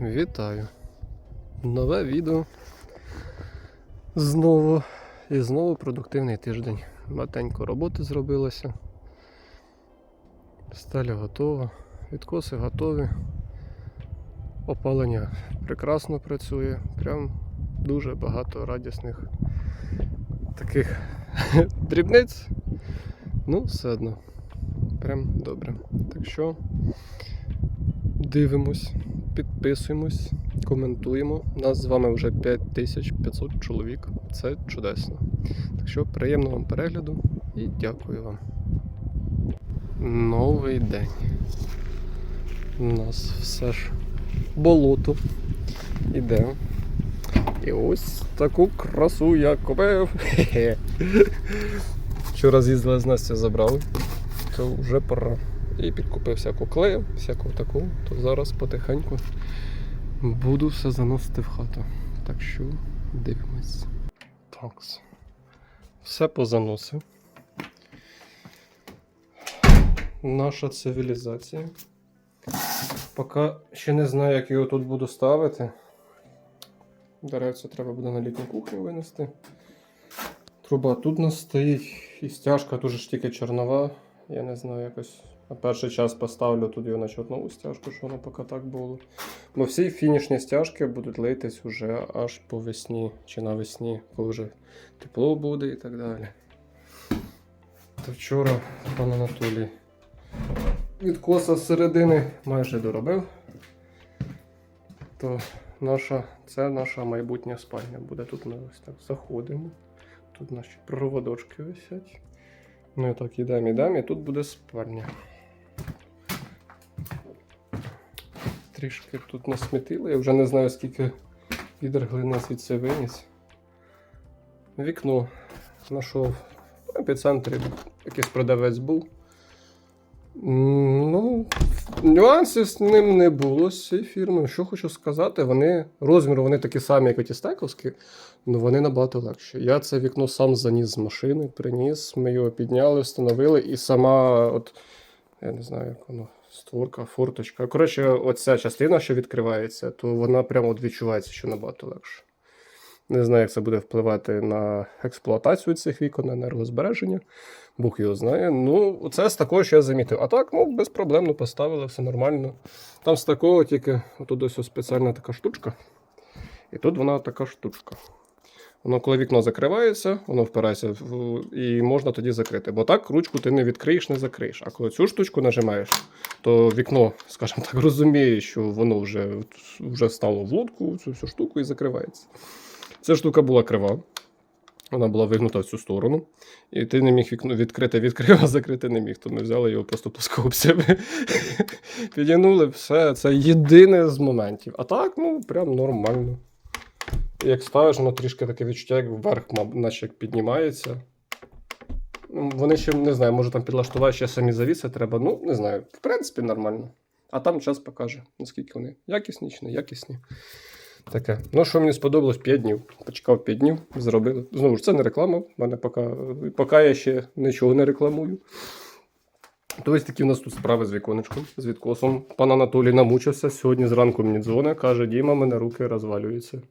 Вітаю! Нове відео. Знову і знову продуктивний тиждень. Матенько роботи зробилося. Сталя готова, відкоси готові. Опалення прекрасно працює. Прям дуже багато радісних таких дрібниць. Ну, все одно. Прям добре. Так що дивимось, підписуємось, коментуємо. Нас з вами вже 5500 чоловік. Це чудесно. Так що приємного вам перегляду і дякую вам. Новий день. У нас все ж болото іде. І ось таку красу я купив. Вчора з'їздили з Настю забрали, то вже пора. І підкупив всяку клею, всяку таку, то зараз потихеньку буду все заносити в хату. Так що дивимось. Так. Все позаносив. Наша цивілізація. Поки ще не знаю, як його тут буду ставити. Дереться треба буде на літню кухню винести. Труба тут нас стоїть, і стяжка дуже ж тільки чорнова. Я не знаю, якось на перший час поставлю тут його на чорнову стяжку, що воно поки так було. Бо всі фінішні стяжки будуть литись уже аж по весні чи навесні, коли вже тепло буде і так далі. То вчора пан Анатолій відкоса з середини майже доробив. То наша, це наша майбутня спальня буде. Тут ми ось так заходимо. Тут наші проводочки висять. Ну і так ідемо, ідемо, і тут буде спальня. Трішки тут насмітили, я вже не знаю, скільки відер глини звідси виніс. Вікно знайшов в епіцентрі, якийсь продавець був. Ну, нюансів з ним не було з цією фірмою. Що хочу сказати, вони розміру вони такі самі, як оті стековські, але вони набагато легші. Я це вікно сам заніс з машини, приніс, ми його підняли, встановили, і сама, от, я не знаю, як воно, створка, форточка. Коротше, оця частина, що відкривається, то вона прямо от відчувається, що набагато легше. Не знаю, як це буде впливати на експлуатацію цих вікон, на енергозбереження. Бог його знає. Ну, це з такого, що я замітив. А так, ну, безпроблемно поставили, все нормально. Там з такого тільки отут ось спеціальна така штучка. І тут вона така штучка. Воно, коли вікно закривається, воно впирається в, і можна тоді закрити. Бо так ручку ти не відкриєш, не закриєш. А коли цю штучку нажимаєш, то вікно, скажімо так, розуміє, що воно вже, вже стало в лодку, цю всю штуку і закривається. Ця штука була крива. Вона була вигнута в цю сторону. І ти не міг вікно відкрити, відкрив, а закрити не міг. То ми взяли його просто плоскообсями. Підігнули все. Це єдине з моментів. А так, ну, прям нормально. Як ставиш, воно трішки таке відчуття, як вверх, наче як піднімається. Ну, Вони ще не знаю, може там підлаштувати ще самі завіси треба. Ну, не знаю. В принципі, нормально. А там час покаже, наскільки вони якісні чи не якісні. Таке. Ну, що мені сподобалось 5 днів. Почекав 5 днів, зробили. Знову ж, це не реклама. В мене поки, поки я ще нічого не рекламую. То ось такі в нас тут справи з віконечком, з відкосом. Пан Анатолій намучився. Сьогодні зранку мені дзвонить, каже, Діма, мене руки розвалюються.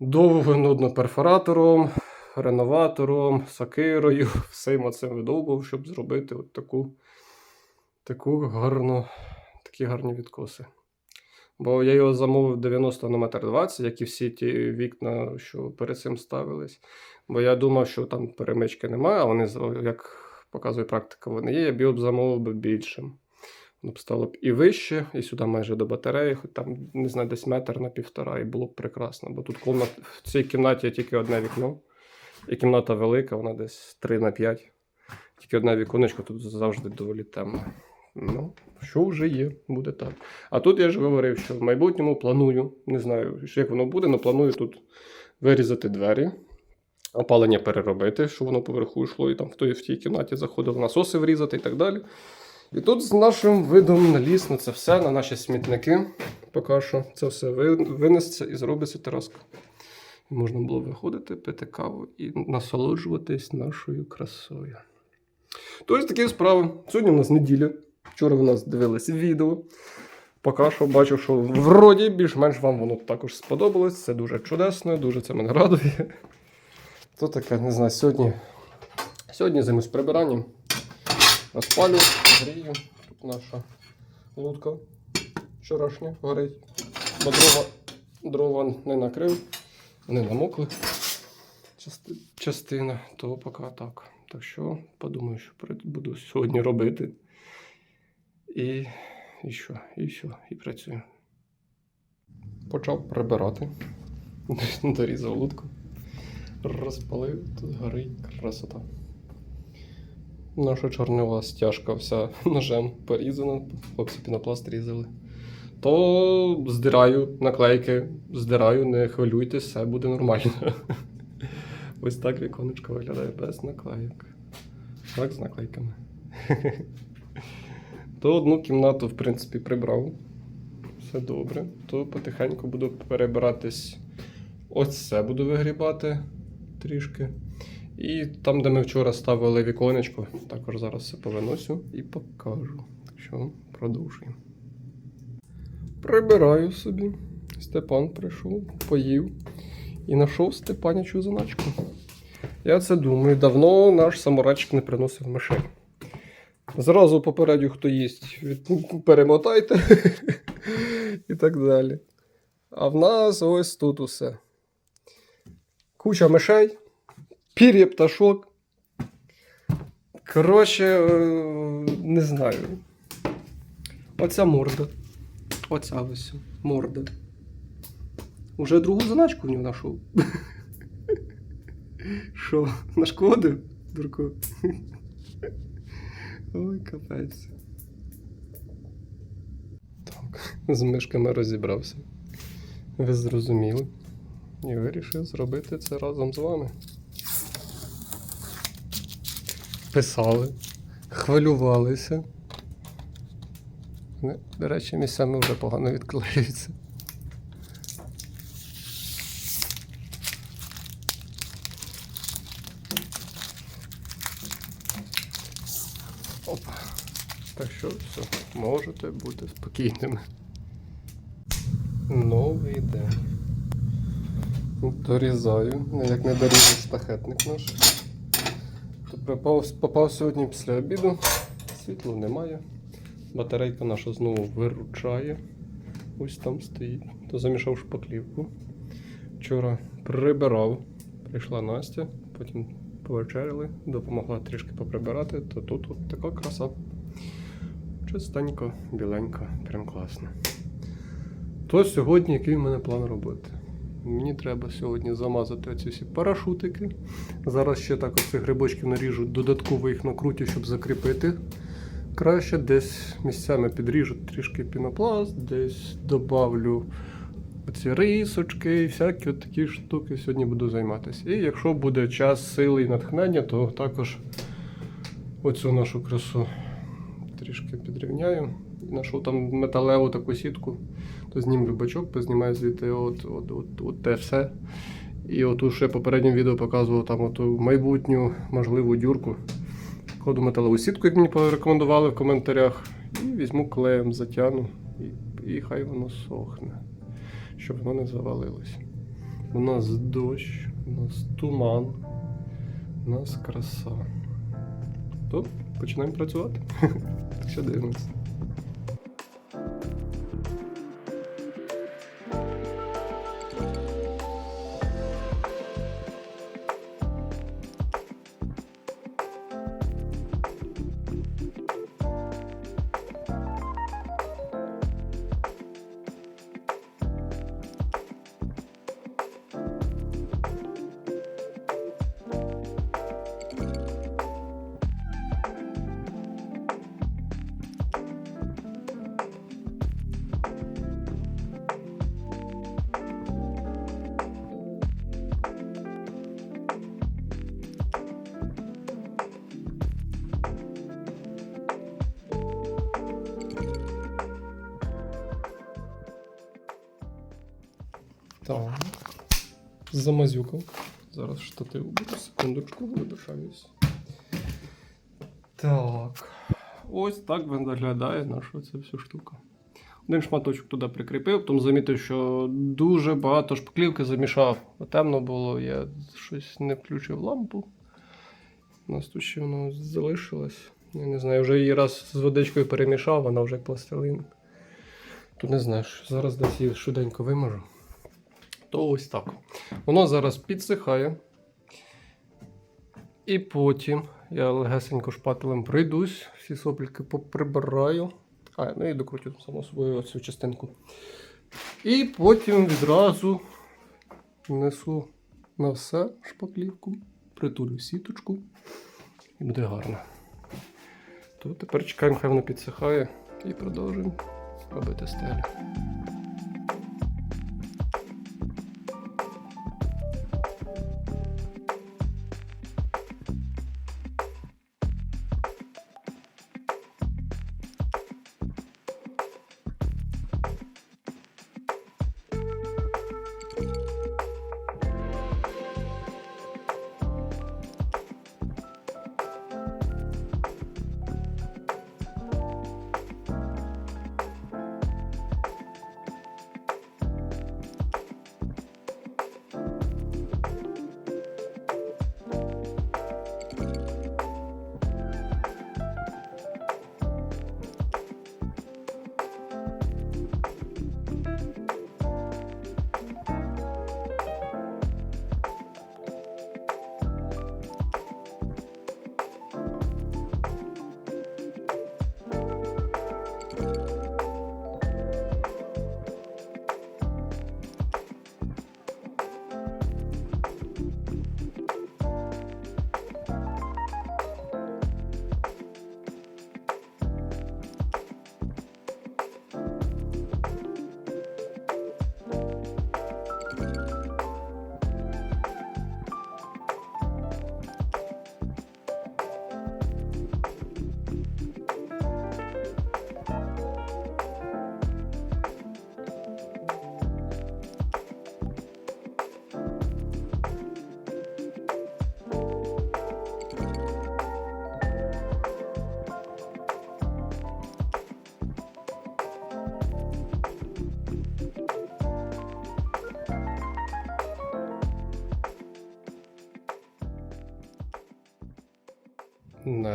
Довго нудно перфоратором, реноватором, сакирою, всім оцим видовбав, щоб зробити от таку, таку гарну, такі гарні відкоси. Бо я його замовив 90 на метр 20, як і всі ті вікна, що перед цим ставились. Бо я думав, що там перемички немає, а вони, як показує практика, вони є, я б замовив би більшим. Воно б стало б і вище, і сюди майже до батареї, хоч там, не знаю, десь метр на півтора, і було б прекрасно. Бо тут комнат, в цій кімнаті є тільки одне вікно, і кімната велика, вона десь 3 на 5. Тільки одне віконечко, тут завжди доволі темно. Ну, що вже є, буде так. А тут я ж говорив, що в майбутньому планую, не знаю, як воно буде, але планую тут вирізати двері, опалення переробити, щоб воно поверху йшло, і там в той в тій кімнаті заходило насоси врізати і так далі. І тут з нашим видом на ліс, на це все, на наші смітники, поки що це все винесеться і зробиться тераска. І можна було виходити, пити каву і насолоджуватись нашою красою. Тож такі справи. Сьогодні у нас неділя. Вчора ви нас дивились відео. Поки що бачу, що вроді більш-менш вам воно також сподобалось. Це дуже чудесно, дуже це мене радує. То таке, не знаю, сьогодні. Сьогодні займусь прибиранням. Розпалю, грію. Тут наша лодка вчорашня горить. Бо дрова, дрова не накрив, вони намокли. Частина, то поки так. Так що подумаю, що буду сьогодні робити. І, і що, і все, і працюю. Почав прибирати. Дорізав лутку. Розпалив, тут горить красота. Наша чорнова стяжка вся ножем порізана, хлопці пінопласт різали. То здираю наклейки, здираю, не хвилюйтесь, все буде нормально. Ось так віконечко виглядає без наклейок. Так, з наклейками. То одну кімнату, в принципі, прибрав. Все добре. То потихеньку буду перебиратись. Ось це буду вигрібати трішки. І там, де ми вчора ставили віконечко, також зараз все повиносю і покажу. Так що продовжуємо. Прибираю собі. Степан прийшов, поїв і знайшов Степанячу заначку. Я це думаю, давно наш самурайчик не приносив мишей. Зразу попередню, хто їсть, від- перемотайте і так далі. А в нас ось тут усе. Куча мишей, пір'я пташок. Коротше, е, не знаю. Оця морда. Оця ось морда. Уже другу заначку в нього знайшов. Що, нашкодив, дурко? Ой, капець. Так, з мишками розібрався. Ви зрозуміли. І вирішив зробити це разом з вами. Писали, хвилювалися. До речі, місцями вже погано відклеюються. Опа. Так що все, можете бути спокійними. Новий день. Дорізаю, Ну, як не дорізав штахетник наш. Попав, попав сьогодні після обіду, світла немає. Батарейка наша знову виручає. Ось там стоїть. То замішав шпаклівку. Вчора прибирав. Прийшла Настя, потім повечеряли, допомогла трішки поприбирати, то тут от така краса. Чистенько, біленько, прям класно. То сьогодні який в мене план роботи? Мені треба сьогодні замазати оці всі парашутики. Зараз ще так оцих грибочків наріжу, додатково їх накрутю, щоб закріпити. Краще десь місцями підріжу трішки пінопласт, десь добавлю оці рисочки і всякі от такі штуки сьогодні буду займатися. І якщо буде час, сили і натхнення, то також оцю нашу красу трішки підрівняю. Знайшов там металеву таку сітку, то знімлю бачок, познімаю звідти от, от, от, от те все. І оту ще попередньому відео показував там оту майбутню можливу дюрку. Кладу металеву сітку, як мені порекомендували в коментарях. І візьму клеєм, затягну, і, і хай воно сохне, щоб воно не завалилось. У нас дощ, у нас туман, у нас краса. То починаємо працювати. Так що дивимось. Так. Замазюкав. Зараз штатив буду, секундочку, вибачаюсь. Так. Ось так виглядає наша ця вся штука. Один шматочок туди прикріпив, потім замітив, що дуже багато шпаклівки замішав. Темно було, я щось не включив лампу. У нас тут ще воно залишилось. Я не знаю, вже її раз з водичкою перемішав, вона вже як пластилин. Тут не знаю, що зараз десь її швиденько виможу. То ось так. Воно зараз підсихає. І потім я легесенько шпателем пройдусь, всі сопліки поприбираю. А, ну і докрутю само собою оцю частинку. І потім відразу несу на все шпаклівку, притулю сіточку і буде гарно. То тепер чекаємо, хай воно підсихає і продовжуємо робити стелю.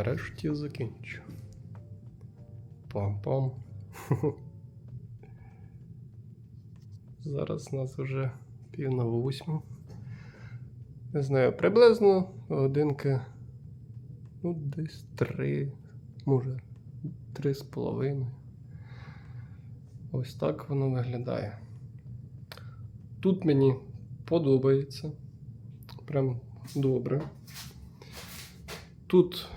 Нарешті закінчу. Пам-пам. Зараз нас вже пів на восьму. Не знаю, приблизно годинки. Ну, десь три, може, три з половиною. Ось так воно виглядає. Тут мені подобається. Прям добре. Тут,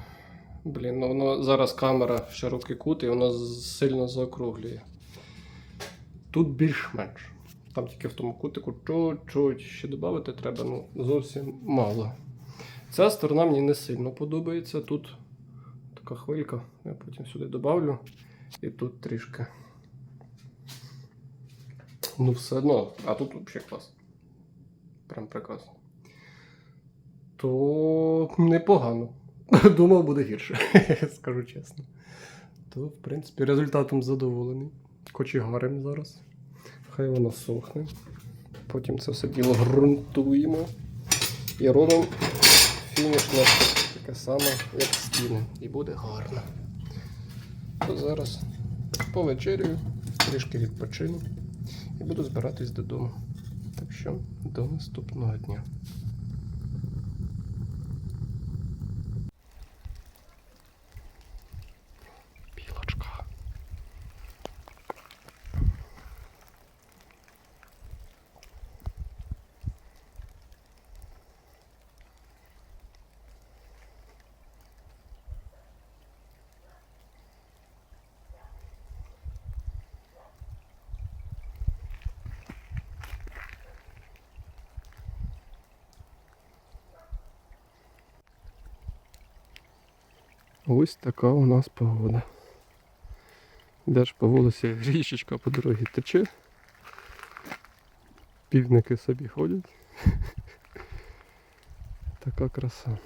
блін, ну воно зараз камера широкий кут і воно сильно заокруглює. Тут більш-менш. Там тільки в тому кутику чуть-чуть ще додати треба, ну зовсім мало. Ця сторона мені не сильно подобається. Тут така хвилька, я потім сюди додавлю. І тут трішки. Ну, все одно, а тут взагалі клас. Прям прекрасно. То непогано. Думав, буде гірше, скажу чесно. То, в принципі, результатом задоволений. Кочегарим зараз. Хай воно сохне. Потім це все діло ґрунтуємо. І робимо фініш наше таке саме, як стіни. І буде гарно. То зараз повечерюю, трішки відпочину і буду збиратись додому. Так що до наступного дня. Ось така у нас погода. Йдеш по вулиці, річечка по дорозі тече. Півники собі ходять. Така краса.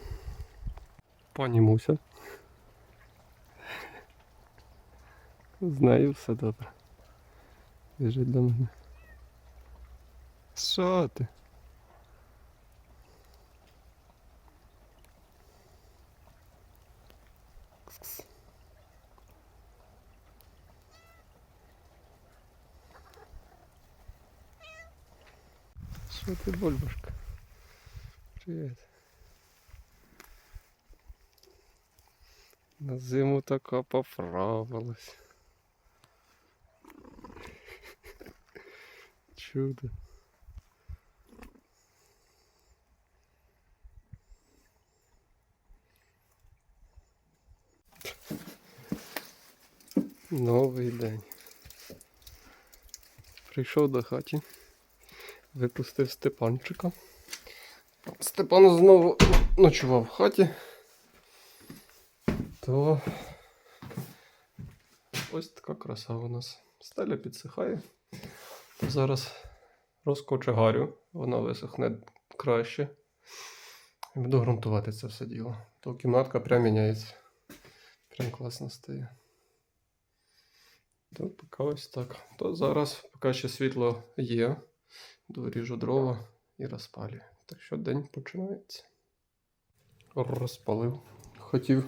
Пані Муся. З нею все добре. Біжить до мене. Що ти? Що ти, бульбашка? Привіт. На зиму така поправилась. Чудо. Новий день. Прийшов до хаті, випустив Степанчика. Степан знову ночував в хаті. То ось така краса у нас. Стеля підсихає. Зараз розкочегарю, вона висохне краще. І буду ґрунтувати це все діло. То кімнатка прям міняється. Прям класно стає. То поки ось так. То зараз, поки ще світло є, доріжу дрова і розпалюю. Так що день починається. Розпалив. Хотів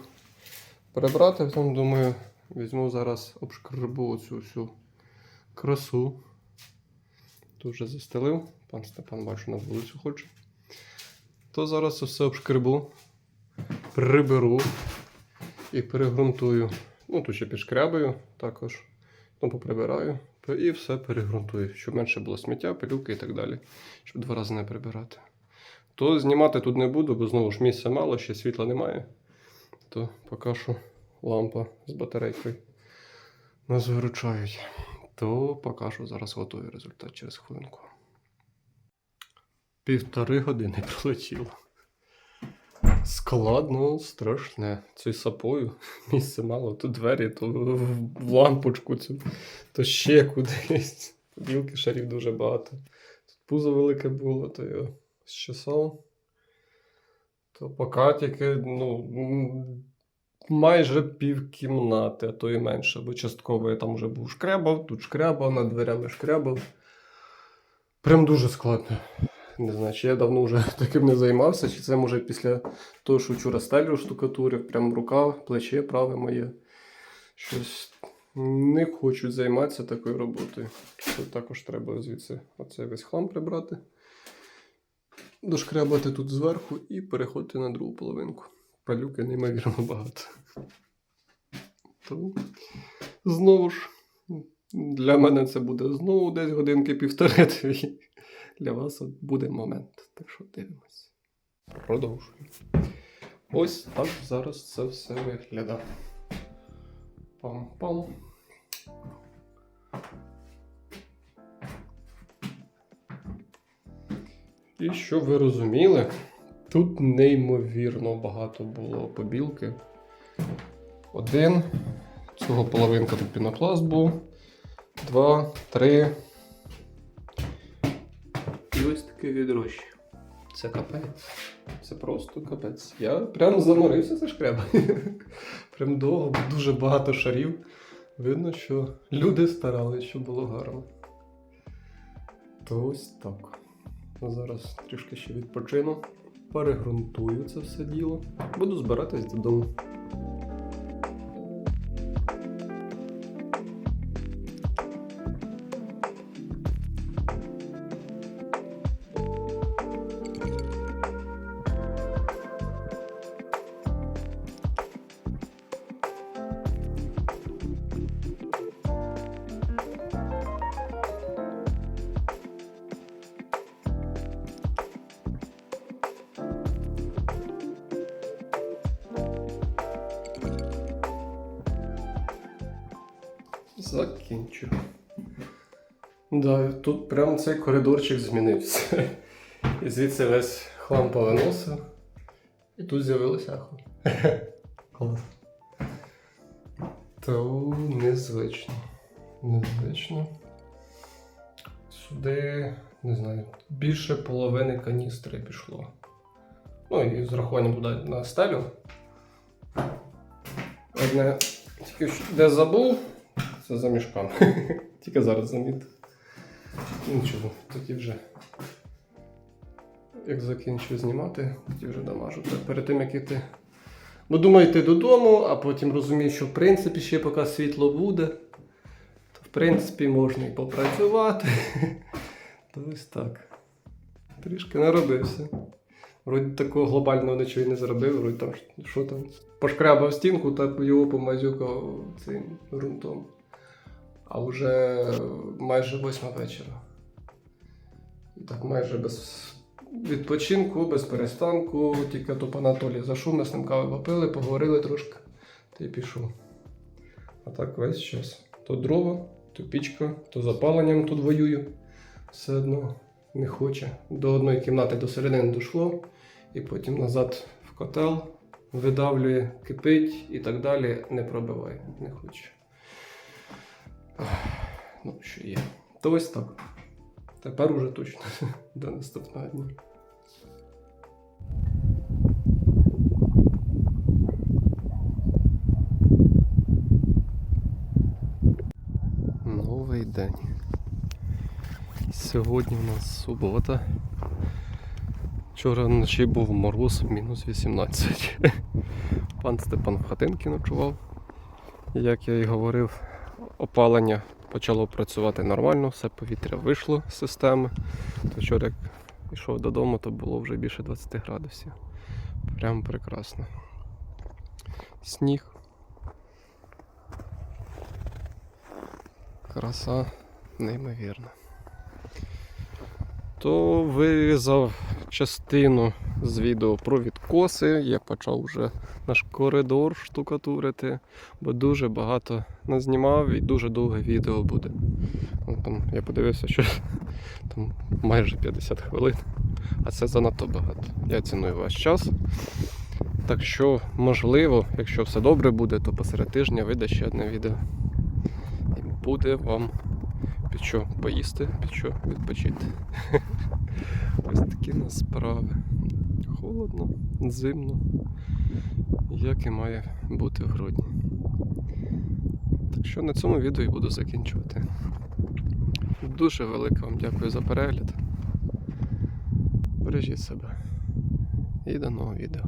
перебрати, потім думаю, візьму зараз обшкребу оцю всю красу. Тут вже застелив. Пан Степан бачу на вулицю хоче. То зараз все обшкребу, приберу і перегрунтую. Ну, тут ще підшкрябаю також. Ну, поприбираю і все перегрунтую, щоб менше було сміття, пилюки і так далі. Щоб два рази не прибирати. То знімати тут не буду, бо знову ж місця мало, ще світла немає. То поки що лампа з батарейкою нас виручають. То поки що зараз готую результат через хвилинку. Півтори години пролетіло. Складно, страшне. Цією сапою місця мало, то двері, то в лампочку, цю, то ще кудись. Білки шарів дуже багато. Тут пузо велике було, то я щесав. То поки тільки, ну, майже пів кімнати, а то і менше, бо частково я там вже був шкрябав, тут шкрябав, над дверями шкрябав. Прям дуже складно. Не знаю, чи я давно вже таким не займався, чи це може після того, що вчора стелю штукатурив, прям рука, плече праве моє. Щось не хочуть займатися такою роботою. Тут також треба звідси оцей весь хлам прибрати, дошкрябати тут зверху і переходити на другу половинку. Палюки неймовірно багато. То знову ж, для мене це буде знову десь годинки півтори-дві. Для вас от буде момент. Так що дивимось. Продовжуємо. Ось так зараз це все виглядає. Пам-пам. І що ви розуміли, тут неймовірно багато було побілки. Один. Цього половинка тут пінопласт був. Два, три. І ось таке відрощі. Це капець. Це просто капець. Я прям заморився за шкреба. прям довго, дуже багато шарів. Видно, що люди старалися, щоб було гарно. То ось так. Зараз трішки ще відпочину, перегрунтую це все діло. Буду збиратись додому. Закінчу. Да, тут прям цей коридорчик змінився. І звідси весь хлам повиносив. І тут з'явилося ахо. Клас. То незвично. Незвично. Сюди, не знаю, більше половини каністри пішло. Ну і з рахуванням туди на стелю. Одне тільки що- де забув, це за мішком. Тільки зараз замітив. Нічого, тоді вже. Як закінчу знімати, тоді вже дамажу. Перед тим як іти. Бо думаю йти додому, а потім розумію, що в принципі ще поки світло буде, то в принципі можна і попрацювати. То ось так. Трішки наробився. Вроді такого глобального нічого і не зробив, вроді там що там. Пошкрябав стінку та його помазюкав цим ґрунтом. А вже майже восьма вечора. І так майже без відпочинку, без перестанку, тільки то пан Анатолій зайшов, ми з ним кави попили, поговорили трошки, та й пішов. А так весь час. То дрова, то пічка, то запаленням тут воюю. Все одно не хоче. До одної кімнати до середини дійшло, і потім назад в котел видавлює, кипить і так далі. Не пробиває, не хоче. Ну, що є. То ось так. Тепер уже точно до наступного дня. Новий день. Сьогодні у нас субота. Вчора вночі був мороз мінус 18. Пан Степан в хатинці ночував. Як я і говорив, опалення почало працювати нормально, все повітря вийшло з системи. То вчора як йшов додому, то було вже більше 20 градусів. Прям прекрасно. Сніг. Краса неймовірна. То вирізав частину з відео про відкоси. Я почав вже наш коридор штукатурити, бо дуже багато назнімав і дуже довге відео буде. Ну, Там, я подивився, що там майже 50 хвилин, а це занадто багато. Я ціную ваш час. Так що, можливо, якщо все добре буде, то посеред тижня вийде ще одне відео. І буде вам під що поїсти, під що відпочити. Ось такі нас справи. Холодно, зимно, як і має бути в грудні. Так що на цьому відео і буду закінчувати. Дуже велике вам дякую за перегляд. Бережіть себе. І до нового відео.